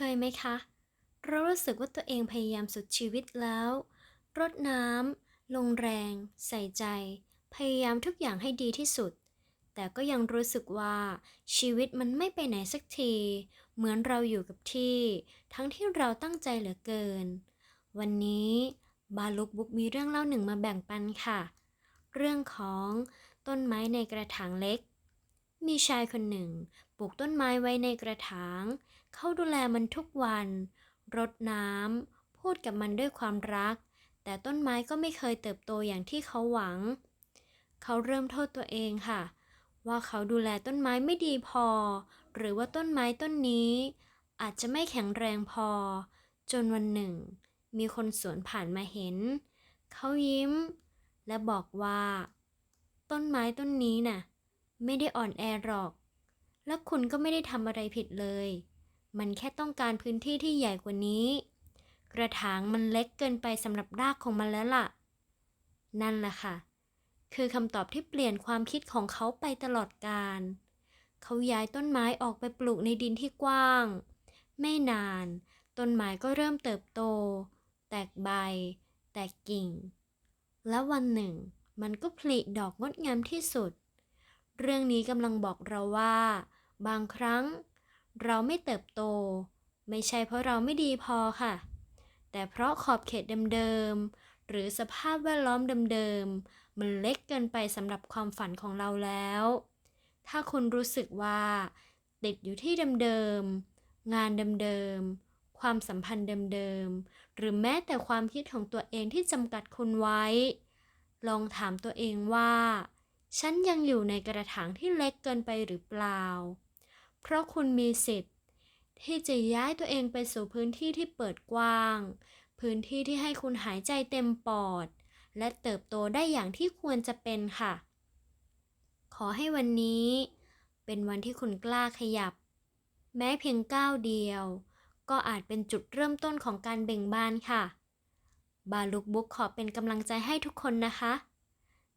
คยไหมคะ เรารู้สึกว่าตัวเองพยายามสุดชีวิตแล้ว รดน้ำลงแรง ใส่ใจ พยายามทุกอย่างให้ดีที่สุด แต่ก็ยังรู้สึกว่าชีวิตมันไม่ไปไหนสักที เหมือนเราอยู่กับที่ ทั้งที่เราตั้งใจเหลือเกิน วันนี้บาลุกบุ๊กมีเรื่องเล่าหนึ่งมาแบ่งปันค่ะ เรื่องของต้นไม้ในกระถางเล็ก มีชายคนหนึ่ง ปลูกต้นไม้ไว้ในกระถาง เขาดูแลมันทุกวัน รดน้ำ พูดกับมันด้วยความรัก แต่ต้นไม้ก็ไม่เคยเติบโตอย่างที่เขาหวัง เขาเริ่มโทษตัวเองค่ะ ว่าเขาดูแลต้นไม้ไม่ดีพอ หรือว่าต้นไม้ต้นนี้ อาจจะไม่แข็งแรงพอ จนวันหนึ่ง มีคนสวนผ่านมาเห็น เขายิ้ม และบอกว่า ต้นไม้ต้นนี้น่ะ ไม่ได้อ่อนแอหรอก และคุณก็ไม่ได้ทำอะไรผิดเลย มันแค่ต้องการพื้นที่ที่ใหญ่กว่านี้ กระถางมันเล็กเกินไปสำหรับรากของมันแล้วล่ะ นั่นแหละค่ะ คือคำตอบที่เปลี่ยนความคิดของเขาไปตลอดกาลเขาย้ายต้นไม้ออกไปปลูกในดินที่กว้าง ไม่นาน ต้นไม้ก็เริ่มเติบโต แตกใบ แตกกิ่ง และวันหนึ่ง มันก็ผลิดอกงดงามที่สุด เรื่องนี้กำลังบอกเราว่า บางครั้ง เราไม่เติบโต ไม่ใช่เพราะเราไม่ดีพอค่ะ แต่เพราะขอบเขตเดิมๆหรือสภาพแวดล้อมเดิมๆมันเล็กเกินไปสำหรับความฝันของเราแล้ว ถ้าคุณรู้สึกว่า ติดอยู่ที่เดิมๆงานเดิมๆความสัมพันธ์เดิมๆ หรือแม้แต่ความคิดของตัวเองที่จำกัดคุณไว้ ลองถามตัวเองว่า ฉันยังอยู่ในกระถางที่เล็กเกินไปหรือเปล่า เพราะคุณมีสิทธิ์ ที่จะย้ายตัวเองไปสู่พื้นที่ที่เปิดกว้าง พื้นที่ที่ให้คุณหายใจเต็มปอด และเติบโตได้อย่างที่ควรจะเป็นค่ะ ขอให้วันนี้ เป็นวันที่คุณกล้าขยับ แม้เพียงก้าวเดียว ก็อาจเป็นจุดเริ่มต้นของการเบ่งบานค่ะ บาลุกบุ๊กขอเป็นกำลังใจให้ทุกคนนะคะ